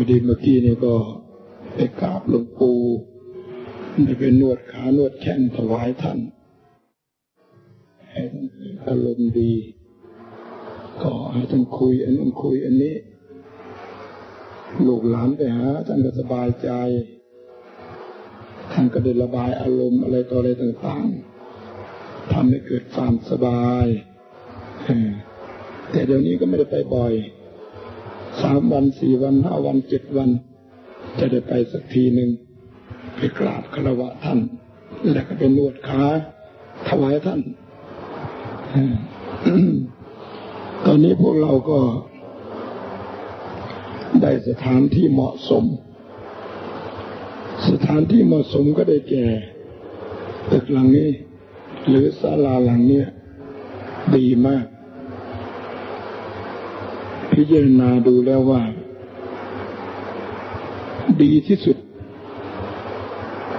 อดีเมื่อกี้นี่ก็ไปกราบหลวงปู่ได้ไปนวดขานวดแข้งถวายท่านให้ท่านอารมณ์ดี ก็ให้ท่านคุยอันนั้นคุยอันนี้ ลูกหลานไปหาท่านก็สบายใจ ท่านก็ได้ระบายอารมณ์อะไรต่ออะไรต่างๆทำให้เกิดความสบายแต่เดี๋ยวนี้ก็ไม่ได้ไปบ่อย สามวันสี่วันห้าวันเจ็ดวัน จะได้ไปสักทีหนึ่งไปกราบคารวะท่าน แล้วก็ไปนวดขาถวายท่านตอนนี้พวกเราก็ได้สถานที่เหมาะสม สถานที่เหมาะสมก็ได้แก่ตึกหลังนี้ หรือศาลาหลังนี้ดีมาก พิจารณาดูแล้วว่า ดีที่สุด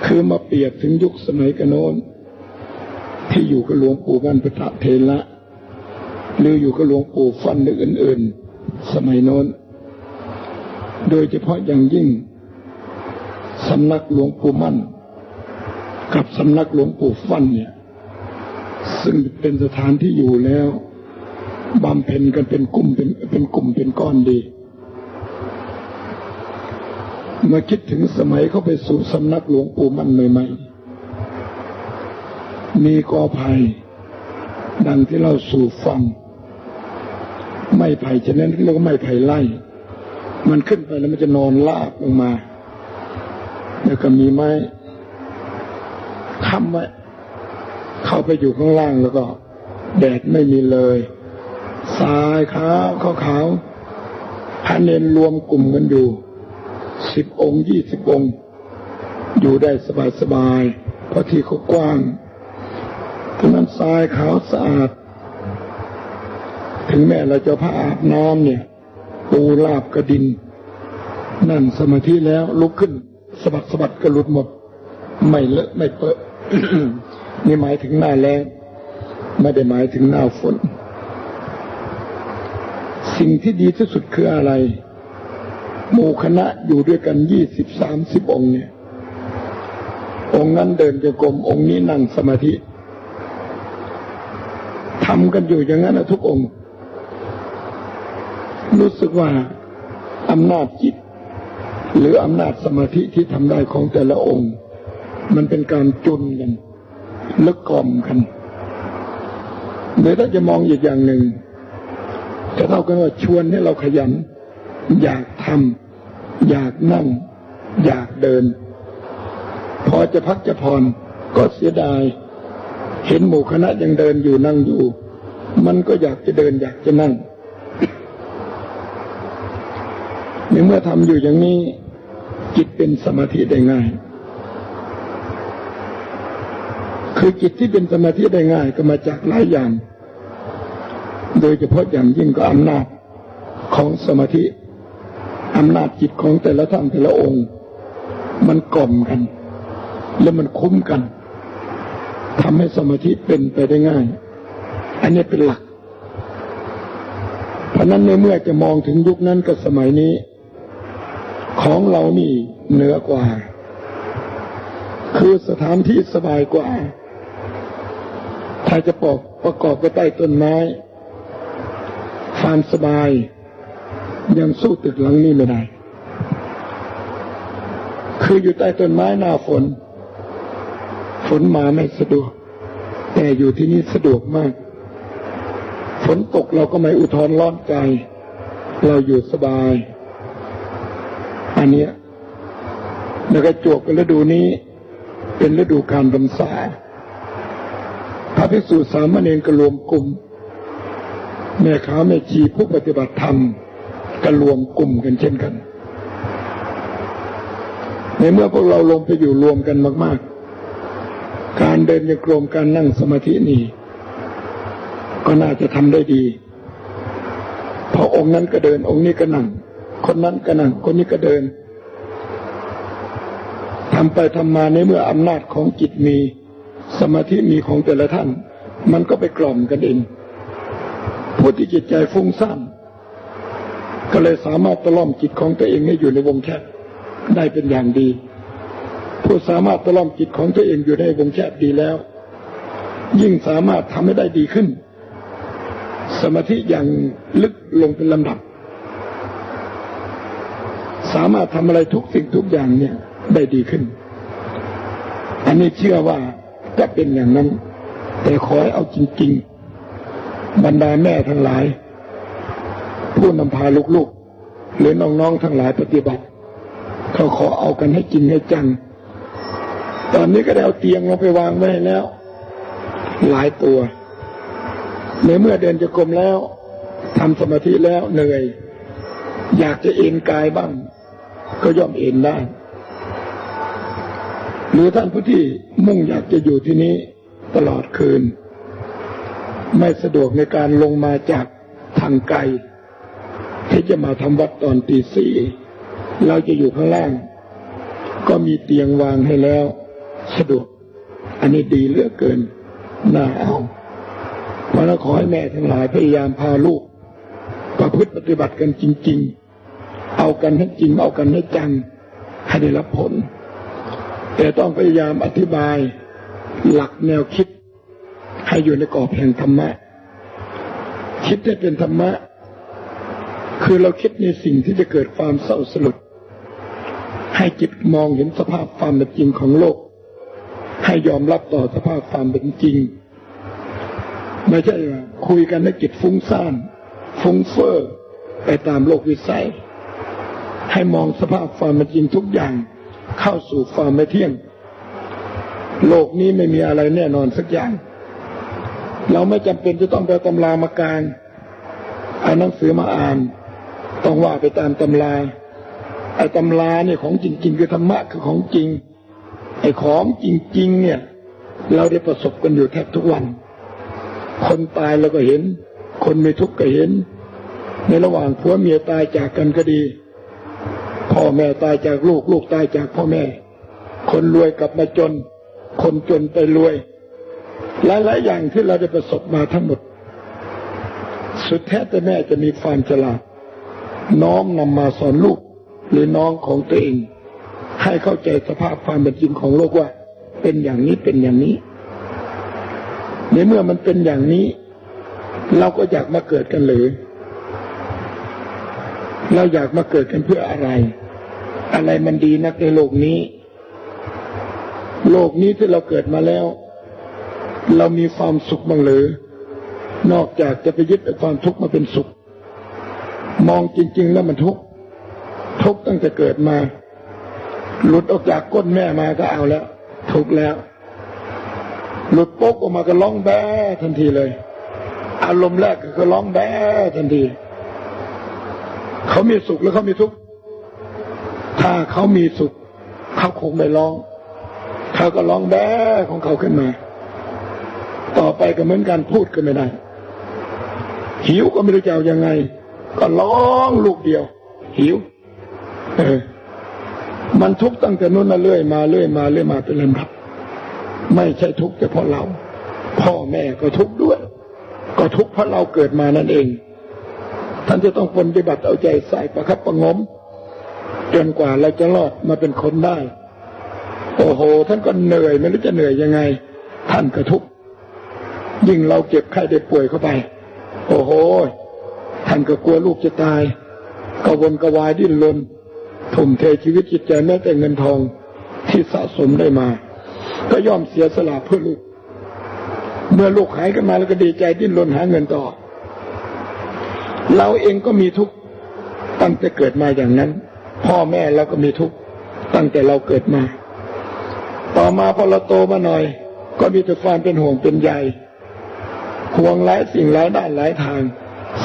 คือมาเปรียบถึงยุคสมัยกโน้น ที่อยู่กับหลวงปู่บ้านพุทธเทระหรืออยู่กับหลวงปู่ฟันหรืออื่น ๆ สมัยโน้น โดยเฉพาะอย่างยิ่งสำนักหลวงปู่มั่น กับสำนักหลวงปู่ฟันเนี่ย ซึ่งเป็นสถานที่อยู่แล้ว บำเพ็ญกันเป็นกลุ่มเป็นเป็นกลุ่มเป็นก้อนดี เมื่อคิดถึงสมัยเขาไปสู่สำนักหลวงปู่มั่นใหม่ๆมีกอไผ่ดังที่เราสู่ฟัง ไม่ไผ่ฉะนั้นเรียกว่าไม่ไผ่ไล่ มันขึ้นไปแล้วมันจะนอนลากลงมา แล้วก็มีไม้ค้ำไว้เข้าไปอยู่ข้างล่างแล้วก็ แดดไม่มีเลย สายขาวขาวขาวพระเนนรวมกลุ่มกันอยู่สิบองค์ยี่สิบองค์ อยู่ได้สบายสบายเพราะที่เขากว้างทั้งนั้นทรายขาวสะอาด ถึงแม้เราจะพระอาบน้ำเนี่ยปูลาบกระดิน นั่นสมาธิแล้วลุกขึ้นสะบัดสะบัดกระลุดหมด ไม่เลอะไม่เปอะนี่หมายถึงหน้าแรงไม่ได้หมายถึงหน้าฝน สิ่งที่ดีที่สุดคืออะไร หมู่คณะอยู่ด้วยกันยี่สิบสามสิบองค์เนี่ย องค์นั้นเดินจงกรมองค์นี้นั่งสมาธิทำกันอยู่อย่างนั้นนะทุกองค์ รู้สึกว่าอำนาจจิต หรืออำนาจสมาธิที่ทำได้ของแต่ละองค์ มันเป็นการจุนกันและกล่อมกันเดี๋ยวถ้าจะมองอีกอย่างหนึ่ง จะเท่ากันว่าชวนให้เราขยัน อยากทำอยากนั่ง อยากเดิน พอจะพักจะผ่อนก็เสียดาย เห็นหมู่คณะยังเดินอยู่นั่งอยู่ มันก็อยากจะเดินอยากจะนั่งในเมื่อทำอยู่อย่างนี้ จิตเป็นสมาธิได้ง่าย คือจิตที่เป็นสมาธิได้ง่ายก็มาจากหลายอย่าง โดยเฉพาะอย่างยิ่งก็อำนาจของสมาธิอำนาจจิตของแต่ละท่านแต่ละองค์ มันกล่อมกัน แล้วมันคุ้มกันทำให้สมาธิเป็นไปได้ง่าย อันนี้เป็นหลัก เพราะนั้นในเมื่อจะมองถึงยุคนั้นกับสมัยนี้ ของเรานี่เหนือกว่า คือสถานที่สบายกว่า ถ้าจะปอกประกอบกับใต้ต้นไม้ ความสบาย ยังสู้ตึกหลังนี้ไม่ได้ คืออยู่ใต้ต้นไม้หน้าฝน ฝนมาไม่สะดวก แต่อยู่ที่นี่สะดวกมาก ฝนตกเราก็ไม่อุทธรร้อนใจ เราอยู่สบาย อันเนี้ยแล้วก็จวกฤดูนี้ เป็นฤดูการบรรษาพระภิกษุสามเณรก็รวมกลุ่ม แม่ค้าแม่ชีผู้ปฏิบัติธรรมก็รวมกลุ่มกันเช่นกัน ในเมื่อพวกเราลงไปอยู่รวมกันมาก ๆ การเดินในกรมการนั่งสมาธินี่ ก็น่าจะทำได้ดีพอองค์นั้นก็เดิน องค์นี้ก็นั่ง คนนั้นก็นั่ง คนนี้ก็เดินทำไปทำมาในเมื่ออำนาจของจิตมี สมาธิมีของแต่ละท่าน มันก็ไปกล่อมกันเอง ผู้ที่จิตใจฟุ้งซ่านก็เลยสามารถตะล่อมจิตของตัวเองให้อยู่ในวงแคบได้เป็นอย่างดี ผู้สามารถตะล่อมจิตของตัวเองอยู่ในวงแคบดีแล้ว ยิ่งสามารถทำให้ได้ดีขึ้น สมาธิอย่างลึกลงเป็นลำดับ สามารถทำอะไรทุกสิ่งทุกอย่างเนี่ยได้ดีขึ้น อันนี้เชื่อว่าจะเป็นอย่างนั้น แต่ขอให้เอาจริง ๆ บรรดาแม่ทั้งหลาย ผู้นำพาลูกๆ หรือน้องๆทั้งหลายปฏิบัติ เขาขอเอากันให้จริงให้จัง ตอนนี้ก็ได้เอาเตียงลงไปวางไว้แล้ว หลายตัว ในเมื่อเดินจะกรมแล้วทำสมาธิแล้วเหนื่อย อยากจะเอ็นกายบ้าง ก็ย่อมเอ็นได้ หรือท่านผู้ที่มุ่งอยากจะอยู่ที่นี้ตลอดคืน ไม่สะดวกในการลงมาจากทางไกล ที่จะมาทำวัดตอนตีสี่เราจะอยู่ข้างล่าง ก็มีเตียงวางให้แล้ว สะดวก อันนี้ดีเหลือเกิน น่าเอาเพราะเราขอให้แม่ทั้งหลายพยายามพาลูก ประพฤติปฏิบัติกันจริง ๆ เอากันให้จริง เอากันให้จัง ให้ได้รับผล แต่ต้องพยายามอธิบายหลักแนวคิด ให้อยู่ในกรอบแห่งธรรมะ คิดให้เป็นธรรมะ คือเราคิดในสิ่งที่จะเกิดความเศร้าสลดให้จิตมองเห็นสภาพความเป็นจริงของโลก ให้ยอมรับต่อสภาพความเป็นจริง ไม่ใช่ว่าคุยกันให้จิตฟุ้งซ่านฟุ้งเฟ้อไปตามโลกวิสัย ให้มองสภาพความเป็นจริงทุกอย่างเข้าสู่ความไม่เที่ยง โลกนี้ไม่มีอะไรแน่นอนสักอย่าง เราไม่จำเป็นจะต้องไปตำรามากางเอาหนังสือมาอ่าน ต้องว่าไปตามตำราไอ้ตำราเนี่ยของจริงๆคือธรรมะคือของจริง ไอ้ของจริง ๆ เนี่ย เราได้ประสบกันอยู่แทบทุกวัน คนตายเราก็เห็น คนมีทุกข์ก็เห็น ในระหว่างผัวเมียตายจากกันก็ดีพ่อแม่ตายจากลูกลูกตายจากพ่อแม่ คนรวยกลับมาจน คนจนไปรวย หลายๆอย่างที่เราได้ประสบมาทั้งหมด สุดแท้แต่แม่จะมีความฉลาด น้อมนำมาสอนลูก หรือน้องของตัวเอง ให้เข้าใจสภาพความเป็นจริงของโลกว่า เป็นอย่างนี้เป็นอย่างนี้ในเมื่อมันเป็นอย่างนี้ เราก็อยากมาเกิดกันหรือ เราอยากมาเกิดกันเพื่ออะไร อะไรมันดีนักในโลกนี้ โลกนี้ที่เราเกิดมาแล้ว เรามีความสุขบ้างหรือนอกจากจะไปยึดความทุกข์มาเป็นสุข มองจริง ๆ แล้วมันทุกข์ทุกข์ตั้งแต่เกิดมา หลุดออกจากก้นแม่มาก็เอาแล้ว ทุกข์แล้ว หลุดโป๊กออกมาก็ร้องแบ้ทันทีเลย อารมณ์แรกก็ร้องแบ้ทันที เขามีสุขหรือเขามีทุกข์ถ้าเขามีสุขเขาคงไม่ร้อง เขาก็ร้องแบ้ของเขาขึ้นมา อไปก็เหมือนกันพูดก็ไม่ได้ หิวก็ไม่รู้จะเอายังไง ก็ร้องลูกเดียว หิว เออ มันทุกข์ตั้งแต่นู้นมาเรื่อยมาเรื่อยมาเรื่อยมาเป็นลำดับไม่ใช่ทุกข์แต่เพราะเรา พ่อแม่ก็ทุกข์ด้วย ก็ทุกข์เพราะเราเกิดมานั่นเอง ท่านจะต้องปฏิบัติเอาใจใส่ประคับประงม จนกว่าเราจะรอดมาเป็นคนได้ โอ้โห ท่านก็เหนื่อยไม่รู้จะเหนื่อยยังไง ท่านก็ทุกข์ ยิ่งเราเจ็บไข้ได้ป่วยเข้าไป โอ้โห ท่านก็กลัวลูกจะตายกวนกวายดิ้นรนทุ่มเทชีวิตจิตใจแม้แต่เงินทองที่สะสมได้มา ก็ย่อมเสียสละเพื่อลูก เมื่อลูกหายกันมาแล้วก็ดีใจดิ้นรนหาเงินต่อ เราเองก็มีทุกข์ตั้งแต่เกิดมาอย่างนั้น พ่อแม่เราก็มีทุกข์ตั้งแต่เราเกิดมา ต่อมาพอเราโตมาหน่อย ก็มีแต่ความเป็นห่วงเป็นใย ห่วงหลายสิ่งหลายด้านหลายทาง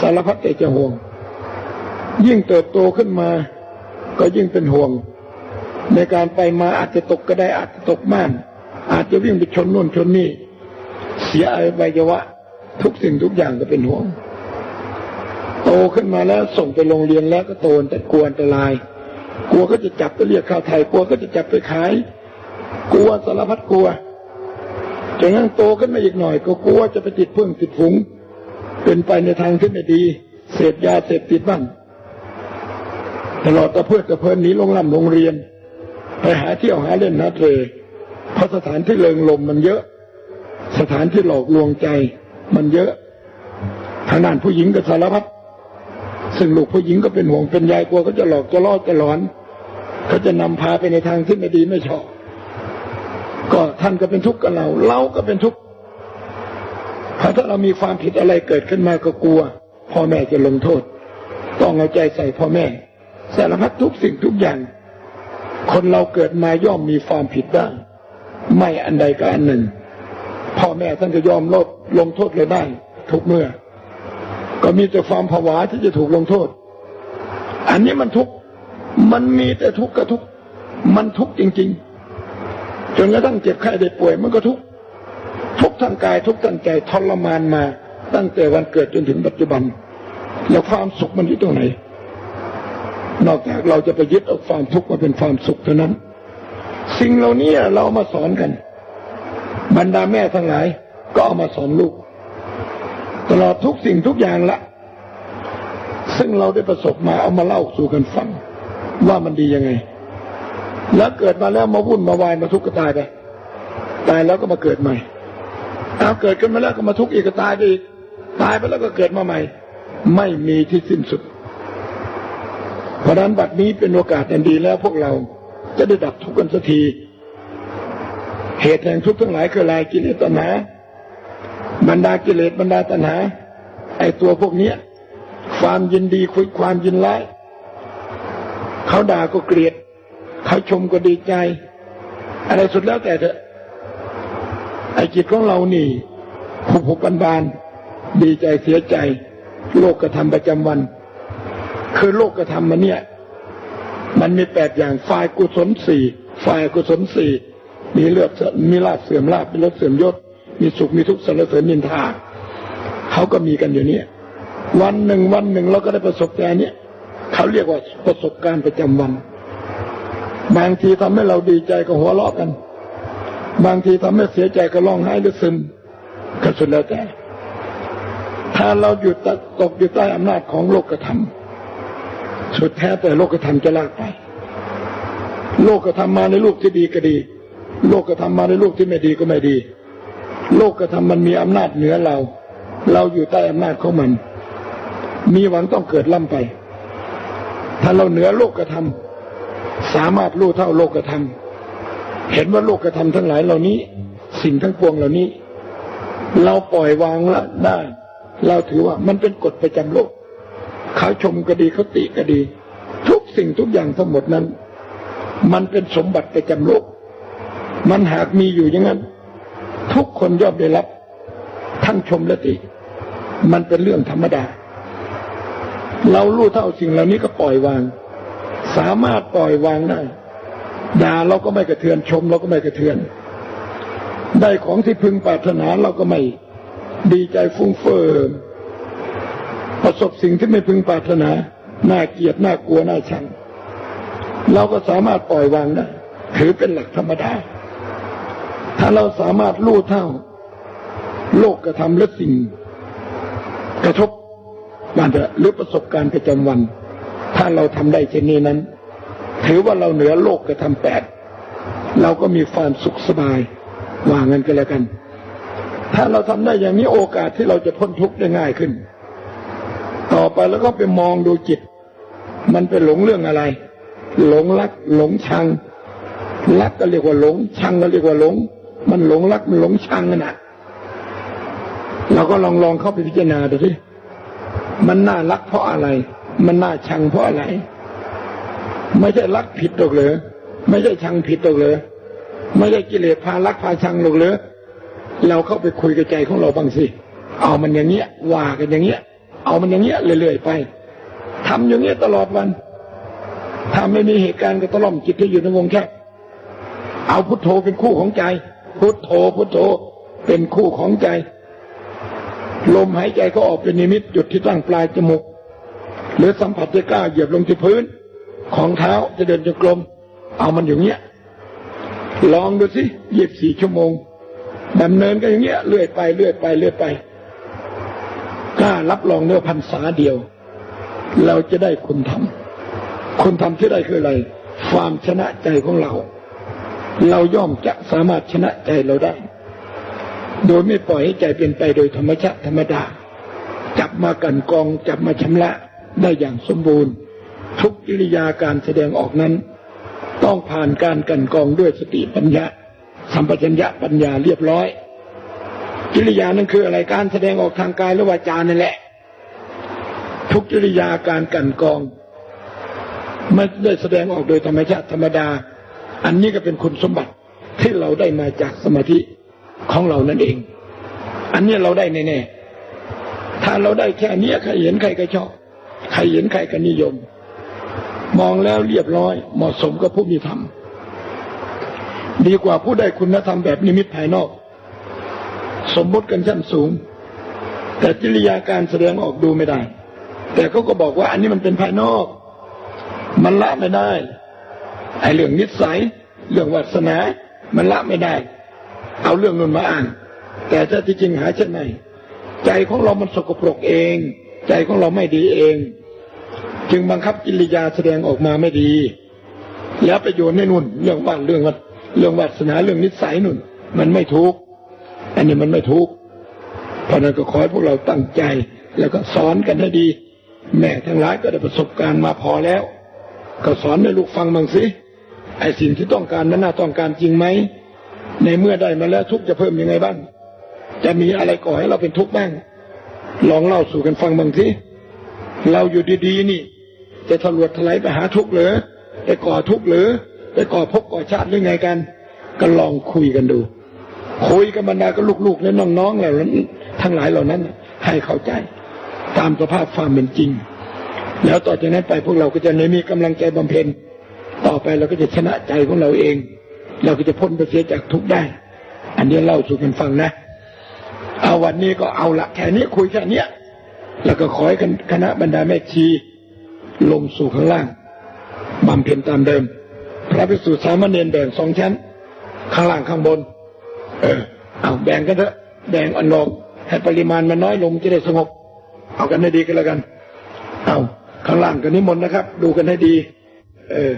สารพัดแต่จะห่วง ยิ่งเติบโตขึ้นมา ก็ยิ่งเป็นห่วง ในการไปมาอาจจะตกก็ได้อาจจะตกม่าน อาจจะวิ่งไปชนนู่นชนนี่ เสียอวัยวะ ทุกสิ่งทุกอย่างก็เป็นห่วง โตขึ้นมาแล้วส่งไปโรงเรียนแล้วก็โตนแต่กลัวอันตราย กลัวก็จะจับไปเรียกข้าวไทยกลัวก็จะจับไปขาย กลัวสารพัดกลัว จนงั้นโตขึ้นมาอีกหน่อยก็กลัวจะไปติดพึ่งติดฝูง เป็นไปในทางที่ไม่ดี เสพยาเสพติดบ้างตลอดตะเพื่อตะเพินหนีลงลำโรงเรียน ไปหาเที่ยวหาเล่นหาเทรเพราะสถานที่เริงลมมันเยอะ สถานที่หลอกลวงใจมันเยอะ ทางด้านผู้หญิงก็สารพัดซึ่งลูกผู้หญิงก็เป็นห่วงเป็นใยกลัวเขาจะหลอกจะล่อจะหลอนเขาจะนำพาไปในทางที่ไม่ดีไม่ชอบ ก็ท่านก็เป็นทุกข์กับเรา เราก็เป็นทุกข์เพราะถ้าเรามีความผิดอะไรเกิดขึ้นมาก็กลัวพ่อแม่จะลงโทษ ต้องเอาใจใส่พ่อแม่สารพัดทุกสิ่งทุกอย่าง คนเราเกิดมาย่อมมีความผิดได้ไม่อันใดก็อันหนึ่ง พ่อแม่ท่านก็ยอมลดลงโทษเลยได้ทุกเมื่อ ก็มีแต่ความผวาที่จะถูกลงโทษ อันนี้มันทุกข์มันมีแต่ทุกข์กับทุกข์มันทุกข์จริง ๆ จนกระทั่งเจ็บไข้ได้ป่วยมันก็ทุกทุกทางกายทุกทางใจทรมานมา ตั้งแต่วันเกิดจนถึงปัจจุบัน แล้วความสุขมันอยู่ตรงไหน นอกจากเราจะไปยึดเอาความทุกข์มาเป็นความสุขเท่านั้น สิ่งเหล่านี้เรามาสอนกัน บรรดาแม่ทั้งหลายก็เอามาสอนลูก ตลอดทุกสิ่งทุกอย่างละซึ่งเราได้ประสบมาเอามาเล่าสู่กันฟัง ว่ามันดียังไง แล้วเกิดมาแล้วมาวุ่นมาวายมาทุกข์ก็ตายไป ตายแล้วก็มาเกิดใหม่เอาเกิดขึ้นมาแล้วก็มาทุกข์อีกก็ตายไปอีก ตายไปแล้วก็เกิดมาใหม่ ไม่มีที่สิ้นสุด เพราะนั้นบัดนี้เป็นโอกาสอันดีแล้วพวกเราจะได้ดับทุกข์กันสักที เหตุแห่งทุกข์ทั้งหลายคืออะไรกิเลสตัณหา บรรดากิเลสบรรดาตัณหา ไอตัวพวกเนี้ย ความยินดีคุยความยินร้ายเขาด่าก็เกลียด เขาชมก็ดีใจ อะไรสุดแล้วแต่เถอะไอจิตของเรานี่ผูกผูกบานบานๆดีใจเสียใจ โลกกระทำประจำวัน คือโลกกระทำมันเนี่ย มันมีแปดอย่างฝ่ายกุศลสี่ฝ่ายกุศลสี่มีเลือดมีลาบเสื่อมลาบมีรสเสื่อมยศ มีสุขมีทุกข์สรรเสริญนินทาเขาก็มีกันอยู่เนี่ย วันหนึ่งวันหนึ่งเราก็ได้ประสบการณ์เนี้ยเขาเรียกว่าประสบการณ์ประจำวัน บางทีทำให้เราดีใจก็หัวเราะกัน บางทีทำให้เสียใจก็ร้องไห้หรือซึมก็สุดแล้วแต่ถ้าเราอยู่ตกอยู่ใต้อำนาจของโลกธรรมสุดแท้แต่โลกธรรมจะลากไป โลกธรรมมาในลูกที่ดีก็ดี โลกธรรมมาในลูกที่ไม่ดีก็ไม่ดี โลกธรรมมันมีอำนาจเหนือเรา เราอยู่ใต้อำนาจของมัน มีหวังต้องเกิดล่ำไป ถ้าเราเหนือโลกธรรม สามารถรู้เท่าโลกธรรมเห็นว่าโลกธรรมทั้งหลายเหล่านี้ สิ่งทั้งปวงเหล่านี้ เราปล่อยวางละได้ เราถือว่ามันเป็นกฎประจำโลกเขาชมก็ดีเขาติก็ดี ทุกสิ่งทุกอย่างทั้งหมดนั้น มันเป็นสมบัติประจำโลก มันหากมีอยู่อย่างนั้น ทุกคนย่อมได้รับ ทั้งชมและติ มันเป็นเรื่องธรรมดา เรารู้เท่าสิ่งเหล่านี้ก็ปล่อยวาง สามารถปล่อยวางได้ด่าเราก็ไม่กระเทือนชมเราก็ไม่กระเทือน ได้ของที่พึงปรารถนาเราก็ไม่ดีใจฟุ้งเฟ้อประสบสิ่งที่ไม่พึงปรารถนาน่าเกลียดน่ากลัวน่าชัง เราก็สามารถปล่อยวางได้ถือเป็นหลักธรรมดา ถ้าเราสามารถรู้เท่า โลกกระทำและสิ่ง กระทบมันจะหรือประสบการณ์ประจำวัน ถ้าเราทำได้เช่นนี้นั้น ถือว่าเราเหนือโลกกระทำแปดเราก็มีความสุขสบายว่างันกันแล้วกัน ถ้าเราทำได้อย่างนี้โอกาสที่เราจะพ้นทุกข์ได้ง่ายขึ้น ต่อไปแล้วก็ไปมองดูจิต มันเป็นหลงเรื่องอะไร หลงรัก หลงชัง รักก็เรียกว่าหลง ชังก็เรียกว่าหลง มันหลงรักมันหลงชังนนะเราก็ลองลองเข้าไปพิจารณาดูสิมันน่ารักเพราะอะไร มันน่าชังเพราะอะไร ไม่ใช่รักผิดหรอกเลยไม่ใช่ชังผิดหรอกเลยไม่ได้กิเลสพารักพาชังหรอกเลยเราเข้าไปคุยกับใจของเราบ้างสิเอามันอย่างเงี้ยว่ากันอย่างเงี้ย เอามันอย่างเงี้ยเรื่อยๆไปทำอย่างเงี้ยตลอดวันถ้าไม่มีเหตุการณ์ก็ตล่อมจิตที่อยู่ในวงแคบเอาพุทโธเป็นคู่ของใจ พุทโธพุทโธเป็นคู่ของใจ ลมหายใจก็ออกเป็นนิมิตจุดที่ตั้งปลายจมูก หรือสัมผัสที่กล้าเหยียบลงที่พื้น ของเท้าจะเดินจงกรมเอามันอย่างเงี้ยลองดูสิยีบสี่ชั่วโมงดำเนินกันอย่างเงี้ยเลื่อยไปเลื่อยไปเลื่อยไปกล้ารับรองเนื้อพันษาเดียว เราจะได้คุณธรรมคนทำที่ได้คืออะไร ความชนะใจของเรา เราย่อมจะสามารถชนะใจเราได้ โดยไม่ปล่อยให้ใจเป็นไปโดยธรรมชาติธรรมดา จับมากันกองจับมาชำระ ได้อย่างสมบูรณ์ ทุกกิริยาการแสดงออกนั้น ต้องผ่านการกันกองด้วยสติปัญญาสัมปชัญญะปัญญาเรียบร้อย กิริยานั้นคืออะไรการแสดงออกทางกายหรือวาจานั่นแหละ ทุกกิริยาการกันกองไม่ได้แสดงออกโดยธรรมชาติธรรมดา อันนี้ก็เป็นคุณสมบัติที่เราได้มาจากสมาธิของเรานั่นเอง อันนี้เราได้แน่ๆถ้าเราได้แค่นี้ใครเห็นใครก็ชอบ ใครเห็นใครก็นิยม มองแล้วเรียบร้อย เหมาะสมกับผู้มีธรรม ดีกว่าผู้ได้คุณธรรมแบบนิมิตภายนอก สมมติกันชั้นสูง แต่กิริยาการแสดงออกดูไม่ได้ แต่เขาก็บอกว่าอันนี้มันเป็นภายนอก มันละไม่ได้ไอ้เรื่องนิสัย เรื่องวาสนา มันละไม่ได้ เอาเรื่องนั้นมาอ่าน แต่ถ้าที่จริงหาเช่นไหนใจของเรามันสกปรกเอง ใจของเราไม่ดีเอง จึงบังคับกิริยาแสดงออกมาไม่ดี แล้วไปโยนให้นุ่น เรื่องว่านเรื่องว่าเรื่องวาสนาเรื่องนิสัยนุ่น มันไม่ถูกอันนี้มันไม่ถูกเพราะนั้นก็ขอให้พวกเราตั้งใจ แล้วก็สอนกันให้ดี แม่ทั้งหลายก็ได้ประสบการณ์มาพอแล้ว ก็สอนให้ลูกฟังบ้างสิไอ้สิ่งที่ต้องการนั้นน่าต้องการจริงไหมในเมื่อได้มาแล้วทุกจะเพิ่มยังไงบ้าง จะมีอะไรก่อให้เราเป็นทุกข์บ้าง ลองเล่าสู่กันฟังบางทีเราอยู่ดีๆนี่ จะทะลวดทลายไปหาทุกข์เหรือไปก่อทุกข์หรือไปก่อภพก่อชาติหรือไงกัน ก็ลองคุยกันดู คุยกับบรรดาก็ลูกๆและน้องๆเหล่านั้นทั้งหลายเหล่านั้น ให้เข้าใจ ตามสภาพความเป็นจริง แล้วต่อจากนั้นไปพวกเราก็จะมีกำลังใจบำเพ็ญต่อไปเราก็จะชนะใจของเราเอง เราก็จะพ้นไปเสียจากทุกข์ได้ อันนี้เล่าสู่กันฟังนะ เอาวันนี้ก็เอาละแค่นี้คุยแค่เนี้ยแล้วก็ขอให้คณะบรรดาแม่ชีลงสู่ข้างล่างบำเพ็ญตามเดิม พระภิกษุสามเณรแบ่งสองชั้น ข้างล่างข้างบน เออเอาแบ่งกันเถอะแบ่งอันนอกให้ปริมาณมันน้อยลงจะได้สงบ เอากันให้ดีกันแล้วกัน เอาข้างล่างกันนิมนต์นะครับ ดูกันให้ดี เออ